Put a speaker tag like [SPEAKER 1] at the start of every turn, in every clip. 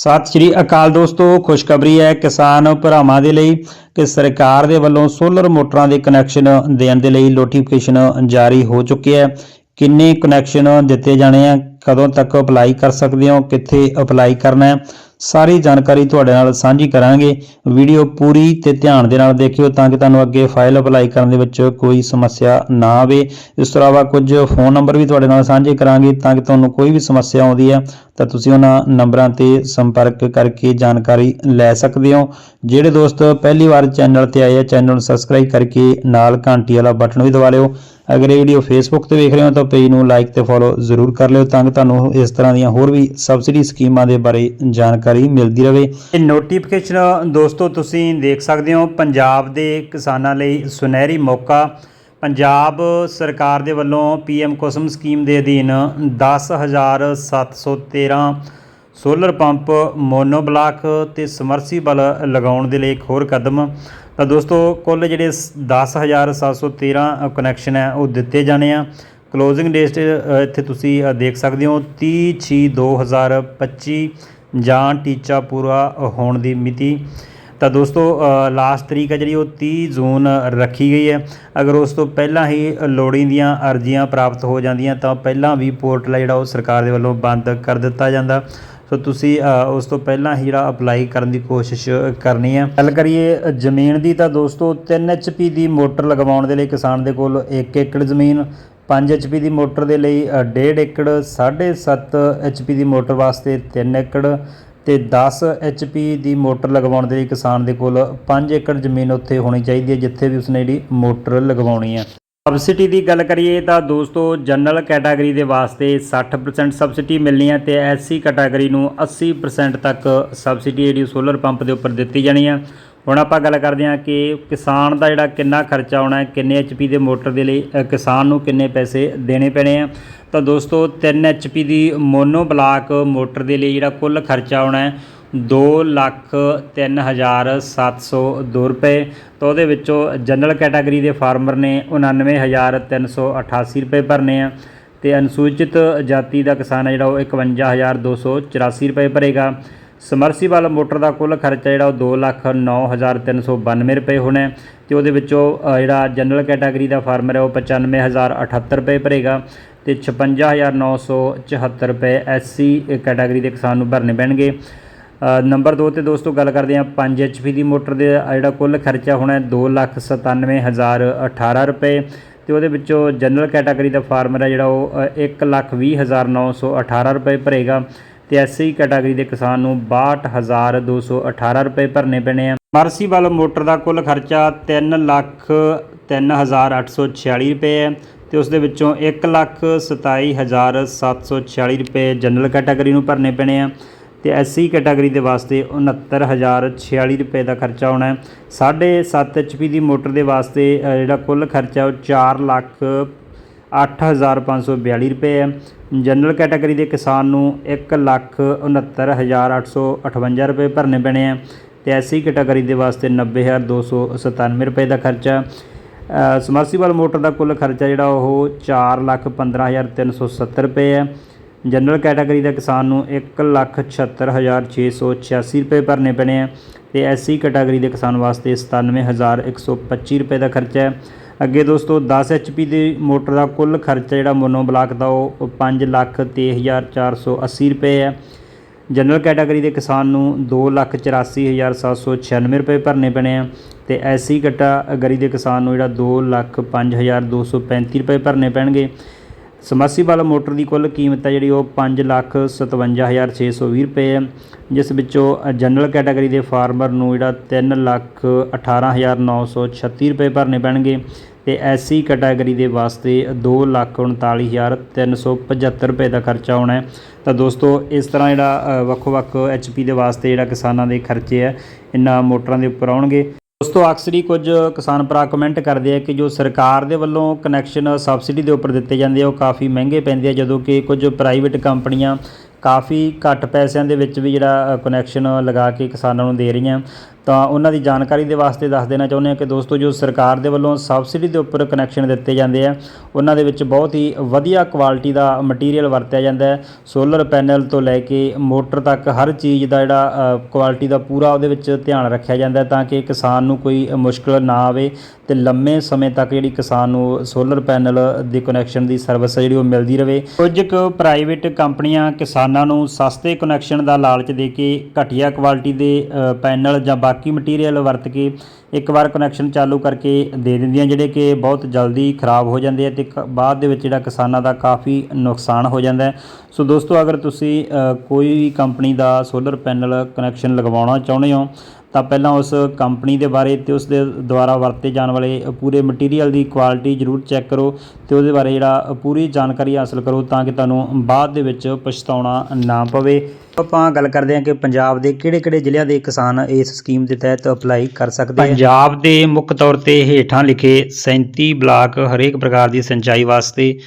[SPEAKER 1] ਸਤਿ ਸ਼੍ਰੀ ਅਕਾਲ ਦੋਸਤੋ, ਖੁਸ਼ਖਬਰੀ ਹੈ ਕਿਸਾਨ ਭਰਾਵਾਂ ਦੇ ਲਈ ਕਿ ਸਰਕਾਰ ਦੇ ਵੱਲੋਂ ਸੋਲਰ ਮੋਟਰਾਂ ਦੇ ਕਨੈਕਸ਼ਨ ਦੇਣ ਦੇ ਲਈ ਨੋਟੀਫਿਕੇਸ਼ਨ ਜਾਰੀ ਹੋ ਚੁੱਕੀ ਹੈ। ਕਿੰਨੇ ਕਨੈਕਸ਼ਨ ਦਿੱਤੇ ਜਾਣੇ ਆ, ਕਦੋਂ ਤੱਕ ਅਪਲਾਈ ਕਰ ਸਕਦੇ ਹੋ, ਕਿੱਥੇ ਅਪਲਾਈ ਕਰਨਾ ਹੈ? ਸਾਰੀ ਜਾਣਕਾਰੀ ਤੁਹਾਡੇ ਨਾਲ ਸਾਂਝੀ ਕਰਾਂਗੇ। ਵੀਡੀਓ ਪੂਰੀ ਤੇ ਧਿਆਨ ਦੇ ਨਾਲ ਦੇਖਿਓ ਤਾਂ ਕਿ ਤੁਹਾਨੂੰ ਅੱਗੇ ਫਾਈਲ ਅਪਲਾਈ ਕਰਨ ਦੇ ਵਿੱਚ ਕੋਈ ਸਮੱਸਿਆ ਨਾ ਆਵੇ। ਇਸ ਤੋਂ ਇਲਾਵਾ ਕੁਝ ਫੋਨ ਨੰਬਰ ਵੀ ਤੁਹਾਡੇ ਨਾਲ ਸਾਂਝੇ ਕਰਾਂਗੇ ਤਾਂ ਕਿ ਤੁਹਾਨੂੰ ਕੋਈ ਵੀ ਸਮੱਸਿਆ ਆਉਂਦੀ ਹੈ ਤਾਂ ਤੁਸੀਂ ਉਹਨਾਂ ਨੰਬਰਾਂ ਤੇ ਸੰਪਰਕ ਕਰਕੇ ਜਾਣਕਾਰੀ ਲੈ ਸਕਦੇ ਹੋ। ਜਿਹੜੇ ਦੋਸਤ ਪਹਿਲੀ ਵਾਰ ਚੈਨਲ ਤੇ ਆਏ ਆ, ਚੈਨਲ ਨੂੰ ਸਬਸਕ੍ਰਾਈਬ ਕਰਕੇ ਨਾਲ ਘੰਟੀ ਵਾਲਾ ਬਟਨ ਵੀ ਦਬਾ ਲਿਓ। ਅਗਰ ਇਹ ਵੀਡੀਓ ਫੇਸਬੁੱਕ ਤੇ ਵੇਖ ਰਹੇ ਹੋ ਤਾਂ ਪੇਜ ਨੂੰ ਲਾਈਕ ਤੇ ਫੋਲੋ ਜ਼ਰੂਰ ਕਰ ਲਿਓ ਤਾਂ ਕਿ ਤੁਹਾਨੂੰ ਇਸ ਤਰ੍ਹਾਂ ਦੀਆਂ ਹੋਰ ਵੀ ਸਬਸਿਡੀ ਸਕੀਮਾਂ ਦੇ ਬਾਰੇ ਜਾਣਕਾਰੀ ਮਿਲਦੀ ਰਹੇ। ਇਹ ਨੋਟੀਫਿਕੇਸ਼ਨ ਦੋਸਤੋ ਤੁਸੀਂ ਦੇਖ ਸਕਦੇ ਹੋ, ਪੰਜਾਬ ਦੇ ਕਿਸਾਨਾਂ ਲਈ ਸੁਨਹਿਰੀ ਮੌਕਾ। ਪੰਜਾਬ ਸਰਕਾਰ ਦੇ ਵੱਲੋਂ ਪੀਐਮ ਕੁਸਮ ਸਕੀਮ ਦੇ ਅਧੀਨ 10713 ਸੋਲਰ ਪੰਪ ਮੋਨੋਬਲਾਕ ਤੇ ਸਮਰਸੀਬਲ ਲਗਾਉਣ ਦੇ ਲਈ ਇੱਕ ਹੋਰ ਕਦਮ। ਤਾਂ ਦੋਸਤੋ, ਕੁੱਲ ਜਿਹੜੇ 10713 ਕਨੈਕਸ਼ਨ ਹੈ, ਉਹ ਦਿੱਤੇ ਜਾਣੇ ਆ। ਕਲੋਜ਼ਿੰਗ ਡੇਟ ਇੱਥੇ ਤੁਸੀਂ ਦੇਖ ਸਕਦੇ ਹੋ 30 6 2025 ਜਾਂ ਟੀਚਾ ਪੂਰਾ ਹੋਣ ਦੀ ਮਿਤੀ। ਤਾਂ ਦੋਸਤੋ ਲਾਸਟ ਤਰੀਕ ਹੈ ਜਿਹੜੀ, ਉਹ 30 ਜੂਨ ਰੱਖੀ ਗਈ ਹੈ। ਅਗਰ ਉਸ ਤੋਂ ਪਹਿਲਾਂ ਹੀ ਲੋੜੀਂਦੀਆਂ ਅਰਜ਼ੀਆਂ ਪ੍ਰਾਪਤ ਹੋ ਜਾਂਦੀਆਂ, ਤਾਂ ਪਹਿਲਾਂ ਵੀ ਪੋਰਟਲ ਹੈ ਜਿਹੜਾ, ਉਹ ਸਰਕਾਰ ਦੇ ਵੱਲੋਂ ਬੰਦ ਕਰ ਦਿੱਤਾ ਜਾਂਦਾ। ਸੋ ਤੁਸੀਂ ਉਸ ਤੋਂ ਪਹਿਲਾਂ ਹੀ ਜਿਹੜਾ ਅਪਲਾਈ ਕਰਨ ਦੀ ਕੋਸ਼ਿਸ਼ ਕਰਨੀ ਹੈ। ਗੱਲ ਕਰੀਏ ਜ਼ਮੀਨ ਦੀ ਤਾਂ ਦੋਸਤੋ 3 HP ਦੀ ਮੋਟਰ ਲਗਵਾਉਣ ਦੇ ਲਈ ਕਿਸਾਨ ਦੇ ਕੋਲ 1 ਏਕੜ ਜ਼ਮੀਨ 5 HP ਦੀ ਮੋਟਰ ਦੇ ਲਈ 1.5 ਏਕੜ 7.5 HP ਦੀ ਮੋਟਰ ਵਾਸਤੇ 3 ਏਕੜ ਤੇ 10 HP ਦੀ ਮੋਟਰ ਲਗਵਾਉਣ ਦੇ ਲਈ ਕਿਸਾਨ ਦੇ ਕੋਲ 5 ਏਕੜ ਜ਼ਮੀਨ ਉੱਥੇ ਹੋਣੀ ਚਾਹੀਦੀ ਹੈ, ਜਿੱਥੇ ਵੀ ਉਸਨੇ ਜਿਹੜੀ ਮੋਟਰ ਲਗਵਾਉਣੀ ਹੈ। ਸਬਸਿਡੀ ਦੀ ਗੱਲ ਕਰੀਏ ਤਾਂ ਦੋਸਤੋ, ਜਨਰਲ ਕੈਟਾਗਰੀ ਦੇ ਵਾਸਤੇ 60% ਸਬਸਿਡੀ ਮਿਲਣੀ ਹੈ ਤੇ ਐਸਸੀ ਕੈਟਾਗਰੀ ਨੂੰ 80% ਤੱਕ ਸਬਸਿਡੀ ਜਿਹੜੀ ਸੋਲਰ ਪੰਪ ਦੇ ਉੱਪਰ ਦਿੱਤੀ ਜਾਣੀ ਹੈ। ਹੁਣ ਆਪਾਂ ਗੱਲ ਕਰਦੇ ਹਾਂ ਕਿ ਕਿਸਾਨ ਦਾ ਜਿਹੜਾ ਕਿੰਨਾ ਖਰਚਾ ਆਉਣਾ ਹੈ, ਕਿੰਨੇ ਐਚਪੀ ਦੇ ਮੋਟਰ ਦੇ ਲਈ ਕਿਸਾਨ ਨੂੰ ਕਿੰਨੇ ਪੈਸੇ ਦੇਣੇ ਪੈਣੇ ਆ। ਤਾਂ ਦੋਸਤੋ 3 ਐਚਪੀ ਦੀ ਮੋਨੋ ਬਲਾਕ ਮੋਟਰ ਦੇ ਲਈ ਜਿਹੜਾ ਕੁੱਲ ਖਰਚਾ ਆਉਣਾ ਹੈ ਦੋ ਲੱਖ 3702 ਰੁਪਏ ਤਾਂ ਉਹਦੇ ਵਿੱਚੋਂ ਜਨਰਲ ਕੈਟਾਗਰੀ ਦੇ ਫਾਰਮਰ ਨੇ 99388 ਰੁਪਏ ਭਰਨੇ ਆ ਤੇ ਅਨੁਸੂਚਿਤ ਜਾਤੀ ਦਾ ਕਿਸਾਨ ਹੈ ਜਿਹੜਾ ਉਹ 51284 ਰੁਪਏ ਭਰੇਗਾ। ਸਮਰਸੀਬਲ ਮੋਟਰ ਦਾ ਕੁੱਲ ਖਰਚਾ ਜਿਹੜਾ ਉਹ 209392 ਰੁਪਏ ਹੋਣਾ ਹੈ ਤੇ ਉਹਦੇ ਵਿੱਚੋਂ ਜਿਹੜਾ ਜਨਰਲ ਕੈਟਾਗਰੀ ਦਾ ਫਾਰਮਰ ਹੈ ਉਹ 95078 ਰੁਪਏ ਭਰੇਗਾ ਤੇ 56974 ਰੁਪਏ ਐਸਸੀ ਕੈਟਾਗਰੀ ਦੇ ਕਿਸਾਨ ਨੂੰ ਭਰਨੇ ਪੈਣਗੇ। ਨੰਬਰ 2 ਤੇ ਦੋਸਤੋ ਗੱਲ ਕਰਦੇ ਹਾਂ 5 ਐਚਪੀ ਦੀ ਮੋਟਰ ਦੇ ਜਿਹੜਾ ਕੁੱਲ ਖਰਚਾ ਹੋਣਾ ਹੈ 297018 ਰੁਪਏ। ਤੇ ਉਹਦੇ ਵਿੱਚੋਂ ਜਨਰਲ ਕੈਟਾਗਰੀ ਦਾ ਫਾਰਮਰ ਹੈ ਜਿਹੜਾ ਉਹ 120918 ਰੁਪਏ ਭਰੇਗਾ। ਤੇ ਐਸਸੀ ਕੈਟਾਗਰੀ ਦੇ ਕਿਸਾਨ ਨੂੰ 62218 ਰੁਪਏ ਭਰਨੇ ਪੈਣੇ ਆ। ਮਰਸੀਬਲ ਮੋਟਰ ਦਾ ਕੁੱਲ ਖਰਚਾ 3 ਲੱਖ 3846 ਰੁਪਏ ਹੈ। ਤੇ ਉਸ ਦੇ ਵਿੱਚੋਂ 1 ਲੱਖ 27746 ਰੁਪਏ ਜਨਰਲ ਕੈਟਾਗਰੀ ਨੂੰ ਭਰਨੇ ਪੈਣੇ ਆ। ਤੇ ਐਸਸੀ ਕੈਟਾਗਰੀ ਦੇ ਵਾਸਤੇ 69046 ਰੁਪਏ ਦਾ ਖਰਚਾ ਆਉਣਾ ਹੈ। 7.5 ਐਚਪੀ ਦੀ ਮੋਟਰ ਦੇ ਵਾਸਤੇ ਜਿਹੜਾ ਕੁੱਲ ਖਰਚਾ ਉਹ 4 ਲੱਖ 8542 ਰੁਪਏ ਹੈ। ਜਨਰਲ ਕੈਟਾਗਰੀ ਦੇ ਕਿਸਾਨ ਨੂੰ 1 ਲੱਖ 69858 ਰੁਪਏ ਭਰਨੇ ਪੈਣੇ ਆ ਤੇ ਐਸਸੀ ਕੈਟਾਗਰੀ ਦੇ ਵਾਸਤੇ 90297 ਰੁਪਏ ਦਾ ਖਰਚਾ। ਸਮਰਸੀਬਲ ਮੋਟਰ ਦਾ ਕੁੱਲ ਖਰਚਾ ਜਿਹੜਾ ਉਹ 4 ਲੱਖ 15370 ਰੁਪਏ ਹੈ। ਜਨਰਲ ਕੈਟਾਗਰੀ ਦਾ ਕਿਸਾਨ ਨੂੰ 176686 ਰੁਪਏ ਭਰਨੇ ਪੈਣੇ ਆ ਤੇ ਐਸਸੀ ਕੈਟਾਗਰੀ ਦੇ ਕਿਸਾਨ ਵਾਸਤੇ 97125 ਰੁਪਏ ਦਾ ਖਰਚਾ ਹੈ। ਅੱਗੇ ਦੋਸਤੋ 10 ਐਚਪੀ ਦੀ ਮੋਟਰ ਦਾ ਕੁੱਲ ਖਰਚਾ ਜਿਹੜਾ ਮੋਨੋ ਬਲਾਕ ਦਾ, ਉਹ 5 ਲੱਖ 23480 ਰੁਪਏ ਹੈ। ਜਨਰਲ ਕੈਟਾਗਰੀ ਦੇ ਕਿਸਾਨ ਨੂੰ 284796 ਰੁਪਏ ਭਰਨੇ ਪੈਣੇ ਆ ਤੇ ਐਸਸੀ ਕੈਟਾਗਰੀ ਦੇ ਕਿਸਾਨ ਨੂੰ ਜਿਹੜਾ 205235 ਰੁਪਏ ਭਰਨੇ ਪੈਣਗੇ। ਸਮਰਸੀਬਲ ਮੋਟਰ ਦੀ ਕੁੱਲ ਕੀਮਤ ਹੈ ਜਿਹੜੀ ਉਹ 557620 ਰੁਪਏ ਹੈ, ਜਿਸ ਵਿੱਚੋਂ ਜਨਰਲ ਕੈਟਾਗਰੀ ਦੇ ਫਾਰਮਰ ਨੂੰ ਜਿਹੜਾ 318936 ਰੁਪਏ ਭਰਨੇ ਪੈਣਗੇ ਤੇ ਐਸਸੀ ਕੈਟਾਗਰੀ ਦੇ ਵਾਸਤੇ 239375 ਰੁਪਏ ਦਾ ਖਰਚਾ ਆਉਣਾ ਹੈ। ਤਾਂ ਦੋਸਤੋ, ਇਸ ਤਰ੍ਹਾਂ ਜਿਹੜਾ ਵੱਖੋ-ਵੱਖ ਐਚਪੀ ਦੇ ਵਾਸਤੇ ਜਿਹੜਾ ਕਿਸਾਨਾਂ ਦੇ ਖਰਚੇ ਹੈ, ਇਹਨਾਂ ਮੋਟਰਾਂ ਦੇ ਉੱਪਰ ਆਉਣਗੇ। ਦੋਸਤੋ, ਅਕਸਰ ਹੀ ਕੁਝ ਕਿਸਾਨ ਭਰਾ ਕਮੈਂਟ ਕਰਦੇ ਆ ਕਿ ਜੋ ਸਰਕਾਰ ਦੇ ਵੱਲੋਂ ਕਨੈਕਸ਼ਨ ਸਬਸਿਡੀ ਦੇ ਉੱਪਰ ਦਿੱਤੇ ਜਾਂਦੇ ਆ, ਉਹ ਕਾਫੀ ਮਹਿੰਗੇ ਪੈਂਦੇ ਆ, ਜਦੋਂ ਕਿ ਕੁਝ ਪ੍ਰਾਈਵੇਟ ਕੰਪਨੀਆਂ ਕਾਫੀ ਘੱਟ ਪੈਸਿਆਂ ਦੇ ਵਿੱਚ ਵੀ ਜਿਹੜਾ ਕਨੈਕਸ਼ਨ ਲਗਾ ਕੇ ਕਿਸਾਨਾਂ ਨੂੰ ਦੇ ਰਹੀਆਂ। ਤਾਂ ਉਹਨਾਂ ਦੀ ਜਾਣਕਾਰੀ ਦੇ ਵਾਸਤੇ ਦੱਸ ਦੇਣਾ ਚਾਹੁੰਦੇ ਹਾਂ ਕਿ ਦੋਸਤੋ, ਜੋ ਸਰਕਾਰ ਦੇ ਵੱਲੋਂ ਸਬਸਿਡੀ ਦੇ ਉੱਪਰ ਕਨੈਕਸ਼ਨ ਦਿੱਤੇ ਜਾਂਦੇ ਆ, ਉਹਨਾਂ ਦੇ ਵਿੱਚ ਬਹੁਤ ਹੀ ਵਧੀਆ ਕੁਆਲਿਟੀ ਦਾ ਮਟੀਰੀਅਲ ਵਰਤਿਆ ਜਾਂਦਾ ਹੈ। ਸੋਲਰ ਪੈਨਲ ਤੋਂ ਲੈ ਕੇ ਮੋਟਰ ਤੱਕ ਹਰ ਚੀਜ਼ ਦਾ ਜਿਹੜਾ ਕੁਆਲਿਟੀ ਦਾ ਪੂਰਾ ਉਹਦੇ ਵਿੱਚ ਧਿਆਨ ਰੱਖਿਆ ਜਾਂਦਾ ਤਾਂ ਕਿ ਕਿਸਾਨ ਨੂੰ ਕੋਈ ਮੁਸ਼ਕਲ ਨਾ ਆਵੇ ਤੇ ਲੰਮੇ ਸਮੇਂ ਤੱਕ ਜਿਹੜੀ ਕਿਸਾਨ ਨੂੰ ਸੋਲਰ ਪੈਨਲ ਦੀ ਕਨੈਕਸ਼ਨ ਦੀ ਸਰਵਿਸ ਜਿਹੜੀ ਉਹ ਮਿਲਦੀ ਰਹੇ। ਕੁਝ ਕੁ ਪ੍ਰਾਈਵੇਟ ਕੰਪਨੀਆਂ ਕਿਸਾਨਾਂ ਨੂੰ ਸਸਤੇ ਕਨੈਕਸ਼ਨ ਦਾ ਲਾਲਚ ਦੇ ਕੇ ਘਟੀਆ ਕੁਆਲਿਟੀ ਦੇ ਪੈਨਲ ਜਾਂ ਬਾਕੀ ਬਾਕੀ ਮਟੀਰੀਅਲ ਵਰਤ ਕੇ ਇੱਕ ਵਾਰ ਕਨੈਕਸ਼ਨ ਚਾਲੂ ਕਰਕੇ ਦੇ ਦਿੰਦੀਆਂ, ਜਿਹੜੇ ਕਿ ਬਹੁਤ ਜਲਦੀ ਖਰਾਬ ਹੋ ਜਾਂਦੇ ਆ ਤੇ ਕ- ਬਾਅਦ ਦੇ ਵਿੱਚ ਜਿਹੜਾ ਕਿਸਾਨਾਂ ਦਾ ਕਾਫੀ ਨੁਕਸਾਨ ਹੋ ਜਾਂਦਾ ਸੋ ਦੋਸਤੋ, ਅਗਰ ਤੁਸੀਂ ਕੋਈ ਵੀ ਕੰਪਨੀ ਦਾ ਸੋਲਰ ਪੈਨਲ ਕਨੈਕਸ਼ਨ ਲਗਵਾਉਣਾ ਚਾਹੁੰਦੇ ਹੋ ਤਾਂ ਪਹਿਲਾਂ ਉਸ ਕੰਪਨੀ ਦੇ ਬਾਰੇ ਅਤੇ ਉਸ ਦੇ ਦੁਆਰਾ ਵਰਤੇ ਜਾਣ ਵਾਲੇ ਪੂਰੇ ਮਟੀਰੀਅਲ ਦੀ ਕੁਆਲਿਟੀ ਜ਼ਰੂਰ ਚੈੱਕ ਕਰੋ ਅਤੇ ਉਹਦੇ ਬਾਰੇ ਜਿਹੜਾ ਪੂਰੀ ਜਾਣਕਾਰੀ ਹਾਸਲ ਕਰੋ ਤਾਂ ਕਿ ਤੁਹਾਨੂੰ ਬਾਅਦ ਦੇ ਵਿੱਚ ਪਛਤਾਉਣਾ ਨਾ ਪਵੇ। ਆਪਾਂ ਗੱਲ ਕਰਦੇ ਹਾਂ ਕਿ ਪੰਜਾਬ ਦੇ ਕਿਹੜੇ-ਕਿਹੜੇ ਜ਼ਿਲ੍ਹਿਆਂ ਦੇ ਕਿਸਾਨ ਇਸ ਸਕੀਮ ਦੇ ਤਹਿਤ ਅਪਲਾਈ ਕਰ ਸਕਦੇ ਹਨ ਪੰਜਾਬ ਦੇ ਮੁੱਖ ਤੌਰ ਤੇ ਹੇਠਾਂ ਲਿਖੇ 37 ਬਲਾਕ ਹਰੇਕ ਪ੍ਰਕਾਰ ਦੀ ਸਿੰਚਾਈ ਵਾਸਤੇ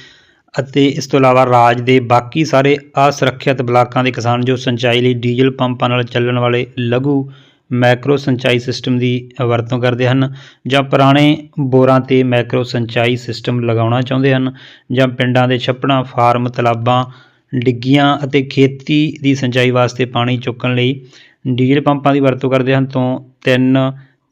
[SPEAKER 1] ਅਤੇ ਇਸ ਤੋਂ ਇਲਾਵਾ ਰਾਜ ਦੇ ਬਾਕੀ ਸਾਰੇ ਅਸੁਰੱਖਿਅਤ ਬਲਾਕਾਂ ਦੇ ਕਿਸਾਨ ਜੋ ਸਿੰਚਾਈ ਲਈ ਡੀਜ਼ਲ ਪੰਪਾਂ ਨਾਲ ਚੱਲਣ ਵਾਲੇ ਲਘੂ ਮੈਕਰੋ ਸਿੰਚਾਈ ਸਿਸਟਮ ਦੀ ਵਰਤੋਂ ਕਰਦੇ ਹਨ ਜਾਂ ਪੁਰਾਣੇ ਬੋਰਾਂ ਤੇ ਮੈਕਰੋ ਸਿੰਚਾਈ ਸਿਸਟਮ ਲਗਾਉਣਾ ਚਾਹੁੰਦੇ ਹਨ ਜਾਂ ਪਿੰਡਾਂ ਦੇ ਛੱਪੜਾਂ, ਫਾਰਮ, ਤਲਾਬਾਂ, ਡਿੱਗੀਆਂ ਅਤੇ ਖੇਤੀ ਦੀ ਸਿੰਚਾਈ ਵਾਸਤੇ ਪਾਣੀ ਚੁੱਕਣ ਲਈ ਡੀਜ਼ਲ ਪੰਪਾਂ ਦੀ ਵਰਤੋਂ ਕਰਦੇ ਹਨ ਤੋਂ 3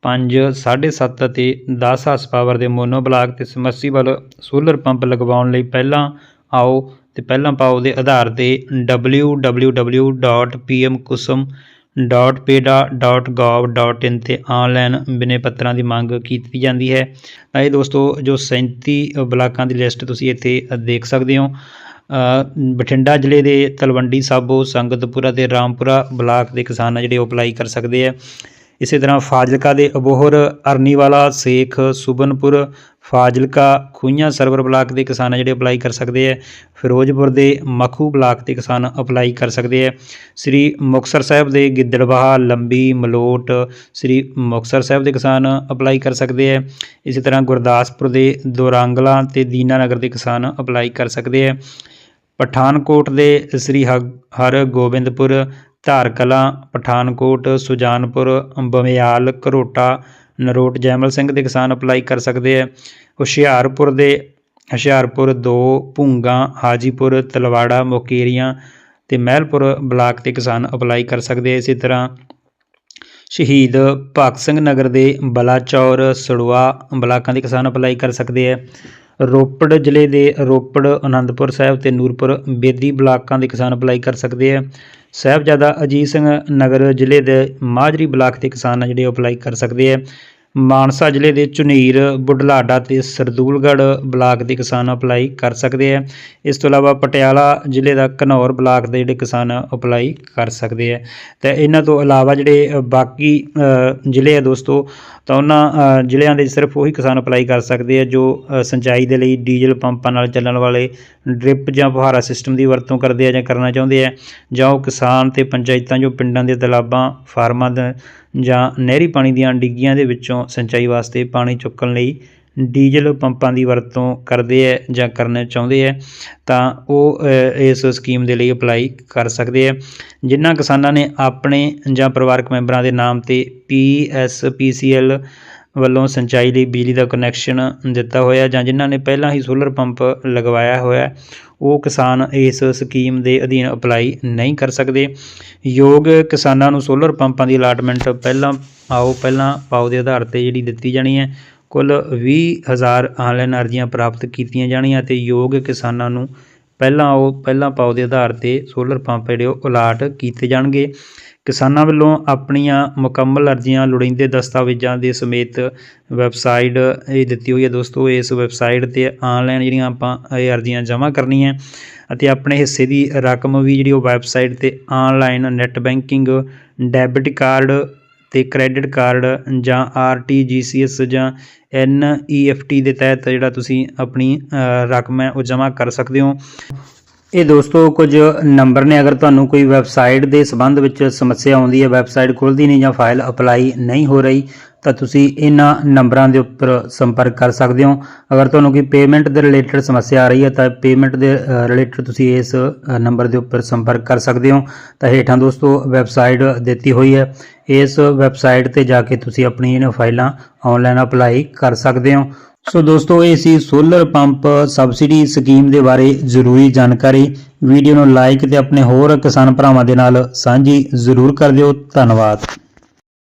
[SPEAKER 1] 5 7.5 ਅਤੇ 10 ਹਾਰਸ ਪਾਵਰ ਦੇ ਮੋਨੋ ਬਲਾਕ ਤੇ ਸਮਰਸੀਬਲ ਸੋਲਰ ਪੰਪ ਲਗਵਾਉਣ ਲਈ ਪਹਿਲਾਂ ਆਓ ਤੇ ਪਹਿਲਾਂ ਪਾਓ ਦੇ ਆਧਾਰ ਤੇ www.pmkusum.peda.gov.in ਤੇ ਆਨਲਾਈਨ ਬਿਨੇ ਪੱਤਰਾਂ ਦੀ ਮੰਗ ਕੀਤੀ ਜਾਂਦੀ ਹੈ। ਤਾਂ ਇਹ ਦੋਸਤੋ, ਜੋ 37 ਬਲਾਕਾਂ ਦੀ ਲਿਸਟ ਤੁਸੀਂ ਇੱਥੇ ਦੇਖ ਸਕਦੇ ਹੋ। ਬਠਿੰਡਾ ਜ਼ਿਲ੍ਹੇ ਦੇ ਤਲਵੰਡੀ ਸਾਬੋ, ਸੰਗਤਪੁਰਾ ਤੇ ਰਾਮਪੁਰਾ ਬਲਾਕ ਦੇ ਕਿਸਾਨ ਆ ਜਿਹੜੇ ਉਹ ਅਪਲਾਈ ਕਰ ਸਕਦੇ ਆ। ਇਸੇ ਤਰ੍ਹਾਂ ਫਾਜ਼ਿਲਕਾ ਦੇ ਅਬੋਹਰ, ਅਰਨੀਵਾਲਾ, ਸੇਖ, ਸੁਬਨਪੁਰ ਫਾਜ਼ਿਲਕਾ ਖੂਈਆਂ ਸਰਵਰ ਬਲਾਕ ਦੇ ਕਿਸਾਨ ਆ ਜਿਹੜੇ ਅਪਲਾਈ ਕਰ ਸਕਦੇ ਆ। ਫਿਰੋਜ਼ਪੁਰ ਦੇ ਮਖੂ ਬਲਾਕ ਦੇ ਕਿਸਾਨ ਅਪਲਾਈ ਕਰ ਸਕਦੇ ਆ। ਸ੍ਰੀ ਮੁਕਤਸਰ ਸਾਹਿਬ ਦੇ ਗਿੱਦੜਬਾਹਾ, ਲੰਬੀ, ਮਲੋਟ ਸ੍ਰੀ ਮੁਕਤਸਰ ਸਾਹਿਬ ਦੇ ਕਿਸਾਨ ਅਪਲਾਈ ਕਰ ਸਕਦੇ ਆ। ਇਸੇ ਤਰ੍ਹਾਂ ਗੁਰਦਾਸਪੁਰ ਦੇ ਦੋਰਾਂਗਲਾ ਤੇ ਦੀਨਾਨਗਰ ਦੇ ਕਿਸਾਨ ਅਪਲਾਈ ਕਰ ਸਕਦੇ ਆ। ਪਠਾਨਕੋਟ ਦੇ ਸ੍ਰੀ ਹ- ਹਰਗੋਬਿੰਦਪੁਰ ਧਾਰਕਲਾ, ਪਠਾਨਕੋਟ, ਸੁਜਾਨਪੁਰ, ਬਮਿਆਲ, ਘਰੋਟਾ ਨਰੋਟ ਜੈਮਲ ਸਿੰਘ ਦੇ ਕਿਸਾਨ ਅਪਲਾਈ ਕਰ ਸਕਦੇ ਆ। ਹੁਸ਼ਿਆਰਪੁਰ ਦੇ ਹੁਸ਼ਿਆਰਪੁਰ 2 ਭੁੰਗਾ, ਹਾਜੀਪੁਰ, ਤਲਵਾੜਾ, ਮੋਕੇਰੀਆਂ ਤੇ ਮਹਿਲਪੁਰ ਬਲਾਕ ਦੇ ਕਿਸਾਨ ਅਪਲਾਈ ਕਰ ਸਕਦੇ ਆ ਇਸੇ ਤਰ੍ਹਾਂ। ਸ਼ਹੀਦ ਭਗਤ ਸਿੰਘ ਨਗਰ ਦੇ ਬਲਾਚੌਰ ਸੜਵਾ ਬਲਾਕਾਂ ਦੇ ਕਿਸਾਨ ਅਪਲਾਈ ਕਰ ਸਕਦੇ ਆ। ਰੋਪੜ ਜ਼ਿਲ੍ਹੇ ਦੇ ਰੋਪੜ ਆਨੰਦਪੁਰ ਸਾਹਿਬ ਤੇ ਨੂਰਪੁਰ ਬੇਦੀ ਬਲਾਕਾਂ ਦੇ ਕਿਸਾਨ ਅਪਲਾਈ ਕਰ ਸਕਦੇ ਆ। ਸਾਹਿਬਜ਼ਾਦਾ ਅਜੀਤ ਸਿੰਘ ਨਗਰ ਜ਼ਿਲ੍ਹੇ ਦੇ ਮਾਜਰੀ ਬਲਾਕ ਦੇ ਕਿਸਾਨ ਆ ਜਿਹੜੇ ਉਹ ਅਪਲਾਈ ਕਰ ਸਕਦੇ ਆ। ਮਾਨਸਾ ਜ਼ਿਲ੍ਹੇ ਦੇ ਝੁਨੀਰ ਬੁਢਲਾਡਾ ਤੇ ਸਰਦੂਲਗੜ੍ਹ ਬਲਾਕ ਦੇ ਕਿਸਾਨ ਅਪਲਾਈ ਕਰ ਸਕਦੇ ਆ। ਇਸ ਤੋਂ ਇਲਾਵਾ ਪਟਿਆਲਾ ਜ਼ਿਲ੍ਹੇ ਦਾ ਘਨੌਰ ਬਲਾਕ ਦੇ ਜਿਹੜੇ ਕਿਸਾਨ ਅਪਲਾਈ ਕਰ ਸਕਦੇ ਆ। ਤੇ ਇਹਨਾਂ ਤੋਂ ਇਲਾਵਾ ਜਿਹੜੇ ਬਾਕੀ ਜ਼ਿਲ੍ਹੇ ਆ ਦੋਸਤੋ ਤਾਂ ਉਹਨਾਂ ਜ਼ਿਲ੍ਹਿਆਂ ਦੇ ਸਿਰਫ ਉਹੀ ਕਿਸਾਨ ਅਪਲਾਈ ਕਰ ਸਕਦੇ ਆ ਜੋ ਸਿੰਚਾਈ ਦੇ ਲਈ ਡੀਜ਼ਲ ਪੰਪਾਂ ਨਾਲ ਚੱਲਣ ਵਾਲੇ ਡ੍ਰਿਪ ਜਾਂ ਫੁਹਾਰਾ ਸਿਸਟਮ ਦੀ ਵਰਤੋਂ ਕਰਦੇ ਆ ਜਾਂ ਕਰਨਾ ਚਾਹੁੰਦੇ ਆ, ਜਾਂ ਉਹ ਕਿਸਾਨ ਤੇ ਪੰਚਾਇਤਾਂ ਜੋ ਪਿੰਡਾਂ ਦੇ ਤਲਾਬਾਂ, ਫਾਰਮਾਂ ਦੇ ਜਾਂ ਨਹਿਰੀ ਪਾਣੀ ਦੀਆਂ ਡਿੱਗੀਆਂ ਦੇ ਵਿੱਚੋਂ ਸਿੰਚਾਈ ਵਾਸਤੇ ਪਾਣੀ ਚੁੱਕਣ ਲਈ ਡੀਜ਼ਲ ਪੰਪਾਂ ਦੀ ਵਰਤੋਂ ਕਰਦੇ ਹੈ ਜਾਂ ਕਰਨਾ ਚਾਹੁੰਦੇ ਹੈ ਤਾਂ ਉਹ ਇਸ ਸਕੀਮ ਦੇ ਲਈ ਅਪਲਾਈ ਕਰ ਸਕਦੇ ਹੈ ਜਿਨ੍ਹਾਂ ਕਿਸਾਨਾਂ ਨੇ ਆਪਣੇ ਜਾਂ ਪਰਿਵਾਰਕ ਮੈਂਬਰਾਂ ਦੇ ਨਾਮ ਤੇ ਪੀਐਸਪੀਸੀਐਲ ਵੱਲੋਂ ਸਿੰਚਾਈ ਲਈ ਬਿਜਲੀ ਦਾ ਕਨੈਕਸ਼ਨ ਦਿੱਤਾ ਹੋਇਆ ਜਾਂ ਜਿਨ੍ਹਾਂ ਨੇ ਪਹਿਲਾਂ ਹੀ ਸੋਲਰ ਪੰਪ ਲਗਵਾਇਆ ਹੋਇਆ, ਉਹ ਕਿਸਾਨ ਇਸ ਸਕੀਮ ਦੇ ਅਧੀਨ ਅਪਲਾਈ ਨਹੀਂ ਕਰ ਸਕਦੇ। ਯੋਗ ਕਿਸਾਨਾਂ ਨੂੰ ਸੋਲਰ ਪੰਪਾਂ ਦੀ ਅਲਾਟਮੈਂਟ ਪਹਿਲਾਂ ਆਓ ਪਹਿਲਾਂ ਪਾਓ ਦੇ ਆਧਾਰ ਤੇ ਜਿਹੜੀ ਦਿੱਤੀ ਜਾਣੀ ਹੈ ਕੁੱਲ 20000 ਆਨਲਾਈਨ ਅਰਜ਼ੀਆਂ ਪ੍ਰਾਪਤ ਕੀਤੀਆਂ ਜਾਣੀਆਂ ਅਤੇ ਯੋਗ ਕਿਸਾਨਾਂ ਨੂੰ ਪਹਿਲਾਂ ਉਹ ਪਹਿਲਾਂ ਪਾਓ ਦੇ ਆਧਾਰ ਤੇ ਸੋਲਰ ਪੰਪ ਜਿਹੜੇ ਉਹ ਅਲਾਟ ਕੀਤੇ ਜਾਣਗੇ। ਕਿਸਾਨਾਂ ਵੱਲੋਂ ਆਪਣੀਆਂ ਮੁਕੰਮਲ ਅਰਜ਼ੀਆਂ ਲੋੜੀਂਦੇ ਦਸਤਾਵੇਜ਼ਾਂ ਦੇ ਸਮੇਤ ਵੈਬਸਾਈਟ ਇਹ ਦਿੱਤੀ ਹੋਈ ਹੈ ਦੋਸਤੋ। ਇਸ ਵੈਬਸਾਈਟ ਤੇ ਆਨਲਾਈਨ ਜਿਹੜੀਆਂ ਆਪਾਂ ਇਹ ਅਰਜ਼ੀਆਂ ਜਮ੍ਹਾਂ ਕਰਨੀਆਂ ਅਤੇ ਆਪਣੇ ਹਿੱਸੇ ਦੀ ਰਕਮ ਵੀ ਜਿਹੜੀ ਉਹ ਵੈਬਸਾਈਟ ਤੇ online net banking, debit card ਤੇ ਕ੍ਰੈਡਿਟ ਕਾਰਡ ਜਾਂ ਆਰਟੀਜੀਸੀਐਸ ਜਾਂ ਐਨਈਐਫਟੀ ਦੇ ਤਹਿਤ ਜਿਹੜਾ ਤੁਸੀਂ ਆਪਣੀ ਰਕਮ ਹੈ ਉਹ ਜਮ੍ਹਾਂ ਕਰ ਸਕਦੇ ਹੋ। ਇਹ ਦੋਸਤੋ ਕੁਝ ਨੰਬਰ ਨੇ, ਅਗਰ ਤੁਹਾਨੂੰ ਕੋਈ ਵੈਬਸਾਈਟ ਦੇ ਸੰਬੰਧ ਵਿੱਚ ਸਮੱਸਿਆ ਆਉਂਦੀ ਹੈ ਵੈਬਸਾਈਟ ਖੁੱਲਦੀ ਨਹੀਂ ਜਾਂ ਫਾਈਲ ਅਪਲਾਈ ਨਹੀਂ ਹੋ ਰਹੀ, ਤਾਂ ਤੁਸੀਂ ਇਹਨਾਂ ਨੰਬਰਾਂ ਦੇ ਉੱਪਰ ਸੰਪਰਕ ਕਰ ਸਕਦੇ ਹੋ। ਅਗਰ ਤੁਹਾਨੂੰ ਕੋਈ ਪੇਮੈਂਟ ਦੇ ਰਿਲੇਟਡ ਸਮੱਸਿਆ ਆ ਰਹੀ ਹੈ, ਤਾਂ ਪੇਮੈਂਟ ਦੇ ਰਿਲੇਟਡ ਤੁਸੀਂ ਇਸ ਨੰਬਰ ਦੇ ਉੱਪਰ ਸੰਪਰਕ ਕਰ ਸਕਦੇ ਹੋ। ਤਾਂ ਹੇਠਾਂ ਦੋਸਤੋ ਵੈਬਸਾਈਟ ਦਿੱਤੀ ਹੋਈ ਹੈ। ਇਸ ਵੈਬਸਾਈਟ ਤੇ ਜਾ ਕੇ ਤੁਸੀਂ ਆਪਣੀ ਇਹਨਾਂ ਫਾਈਲਾਂ ਆਨਲਾਈਨ ਅਪਲਾਈ ਕਰ ਸਕਦੇ ਹੋ। ਸੋ ਦੋਸਤੋ, ਇਹ ਸੀ ਸੋਲਰ ਪੰਪ ਸਬਸਿਡੀ ਸਕੀਮ ਦੇ ਬਾਰੇ ਜ਼ਰੂਰੀ ਜਾਣਕਾਰੀ। ਵੀਡੀਓ ਨੂੰ ਲਾਈਕ ਤੇ ਆਪਣੇ ਹੋਰ ਕਿਸਾਨ ਭਰਾਵਾਂ ਦੇ ਨਾਲ ਸਾਂਝੀ ਜ਼ਰੂਰ ਕਰ ਦਿਓ। ਧੰਨਵਾਦ।